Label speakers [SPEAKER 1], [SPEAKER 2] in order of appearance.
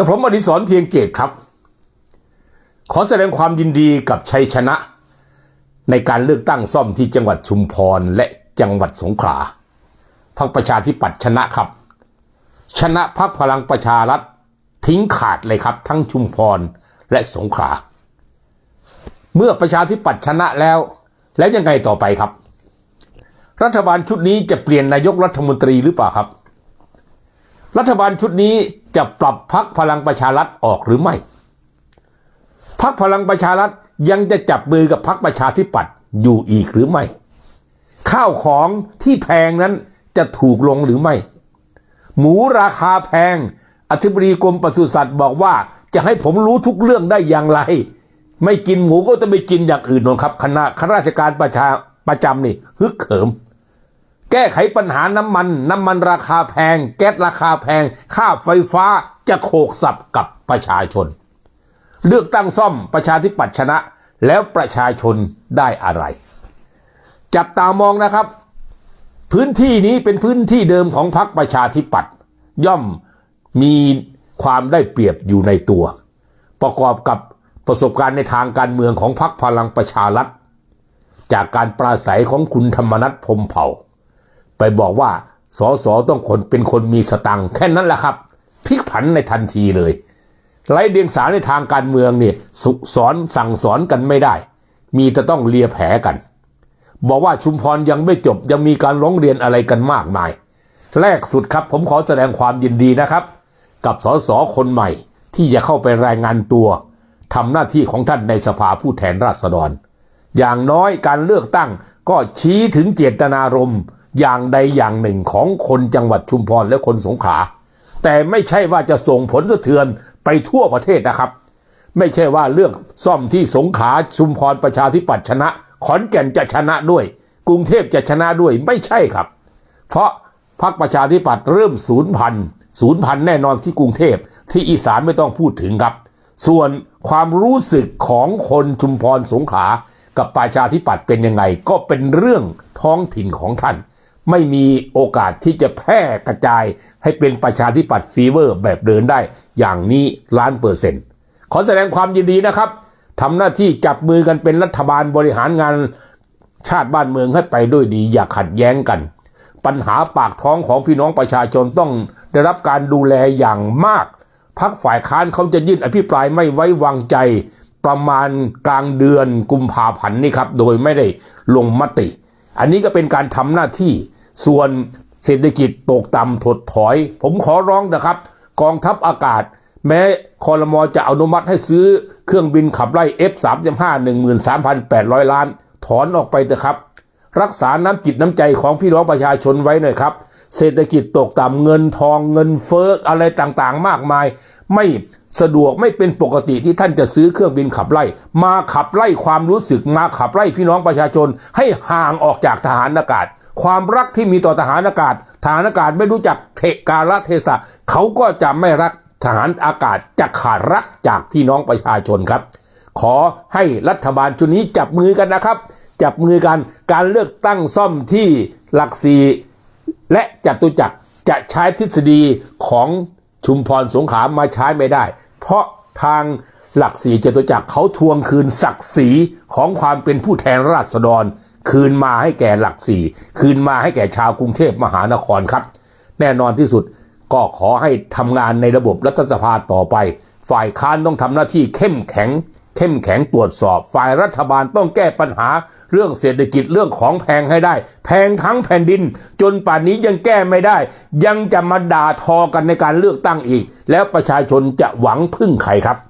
[SPEAKER 1] กับผมอดิศรเพียงเกตครับ ขอแสดงความยินดีกับชัยชนะ ในการเลือกตั้งซ่อมที่จังหวัดชุมพรและจังหวัดสงขลาพรรคประชาธิปัตย์ชนะครับ ชนะพรรคพลังประชารัฐทิ้งขาดเลยครับ ทั้งชุมพรและสงขลาเมื่อประชาธิปัตย์ชนะแล้ว แล้วยังไงต่อไปครับ รัฐบาลชุดนี้จะเปลี่ยนนายกรัฐมนตรีหรือเปล่าครับ รัฐบาลชุดนี้จะปรับพักพลังประชารัฐออกหรือไม่พักพลังประชารัฐยังจะจับมือกับพักประชาธิปัตย์อยู่อีกหรือไม่ ข้าวของที่แพงนั้นจะถูกลงหรือไม่ หมูราคาแพง อธิบดีกรมปศุสัตว์บอกว่าจะให้ผมรู้ทุกเรื่องได้อย่างไร ไม่กินหมูก็จะไปกินอย่างอื่นนะครับคณะข้าราชการประชาประจำนี่ฮึกเขิม แก้ไขปัญหาน้ำมัน น้ำมันราคาแพง แก๊สราคาแพง ค่าไฟฟ้าจะโขกสับกับประชาชน เลือกตั้งซ่อมประชาธิปัตย์ชนะ แล้วประชาชนได้อะไร จับตามองนะครับ พื้นที่นี้เป็นพื้นที่เดิมของพรรคประชาธิปัตย์ย่อมมีความได้เปรียบอยู่ในตัว ประกอบกับประสบการณ์ในทางการเมืองของพรรคพลังประชารัฐจากการปราศัยของคุณธรรมนัฐพมเผ่า ไปบอกว่าสอสอต้องคนเป็นคนมีสตังค์แค่นั้นแหละครับพลิกผันในทันทีเลยไร้เดียงสาในทางการเมืองเนี่ยสุสอนสั่งสอนกันไม่ได้ มีแต่ต้องเลียแผลกัน บอกว่าชุมพรยังไม่จบยังมีการร้องเรียนอะไรกันมากมาย แรกสุดครับผมขอแสดงความยินดีนะครับ กับสสคนใหม่ ที่จะเข้าไปรายงานตัวทำหน้าที่ของท่านในสภาผู้แทนราษฎร อย่างน้อยการเลือกตั้งก็ชี้ถึงเจตนารมณ์ อย่างใดอย่างหนึ่งของคนจังหวัดชุมพรและคนสงขลาแต่ไม่ใช่ว่าจะส่งผลสะเทือนไปทั่วประเทศนะครับ ไม่ใช่ว่าเลือกซ่อมที่สงขลาชุมพรประชาธิปัตย์ชนะ ขอนแก่นจะชนะด้วย กรุงเทพจะชนะด้วยไม่ใช่ครับ เพราะพรรคประชาธิปัตย์เริ่มศูนย์พันศูนย์พันแน่นอนที่กรุงเทพที่อีสานไม่ต้องพูดถึงครับ ส่วนความรู้สึกของคนชุมพรสงขลากับประชาธิปัตย์เป็นยังไง ก็เป็นเรื่องท้องถิ่นของท่าน ไม่มีโอกาสที่จะแพร่กระจายให้เป็นประชาธิปัตย์ฟีเวอร์แบบเดินได้ อย่างนี้ล้านเปอร์เซ็นต์ขอแสดงความยินดีนะครับทำหน้าที่จับมือกันเป็นรัฐบาลบริหารงานชาติบ้านเมืองให้ไปด้วยดี อย่าขัดแย้งกัน ปัญหาปากท้องของพี่น้องประชาชนต้องได้รับการดูแลอย่างมากพักฝ่ายค้านเขาจะยื่นอภิปรายไม่ไว้วางใจประมาณกลางเดือนกุมภาพันธ์นี่ครับ โดยไม่ได้ลงมติ อันนี้ก็เป็นการทำหน้าที่ ส่วนเศรษฐกิจตกต่ำถดถอย ผมขอร้องนะครับ กองทัพอากาศ แม้คอรมอจะอนุมัติให้ซื้อเครื่องบินขับไล่ F35 13,800 ล้าน ถอนออกไปเถอะครับ รักษาน้ำจิตน้ำใจของพี่น้องประชาชนไว้หน่อยครับ เศรษฐกิจตกต่ำเงินทองเงินเฟ้ออะไรต่างๆ มากมาย ไม่สะดวกไม่เป็นปกติที่ท่านจะซื้อเครื่องบินขับไล่ มาขับไล่ความรู้สึกมาขับไล่พี่น้องประชาชน ให้ห่างออกจากทหารอากาศ ความรักที่มีต่อทหารอากาศทหารอากาศไม่รู้จักเทกาลเทศะเขาก็จะไม่รักทหารอากาศจะขาดรักจากพี่น้องประชาชนครับ ขอให้รัฐบาลชุดนี้จับมือกันนะครับ จับมือกันการเลือกตั้งซ่อมที่หลักสี่ และจตุจักรจะใช้ทฤษฎีของชุมพรสงขามาใช้ไม่ได้ เพราะทางหลักสี่จตุจักรเขาทวงคืนศักดิ์ศรีของความเป็นผู้แทนราษฎร คืนมาให้แก่หลักสี่คืนมาให้แก่ชาวกรุงเทพมหานครครับ แน่นอนที่สุดก็ขอให้ทำงานในระบบรัฐสภาต่อไป ฝ่ายค้านต้องทำหน้าที่เข้มแข็ง เข้มแข็งตรวจสอบ ฝ่ายรัฐบาลต้องแก้ปัญหา เรื่องเศรษฐกิจเรื่องของแพงให้ได้ แพงทั้งแผ่นดิน จนป่านนี้ยังแก้ไม่ได้ ยังจะมาด่าทอกันในการเลือกตั้งอีก แล้วประชาชนจะหวังพึ่งใครครับ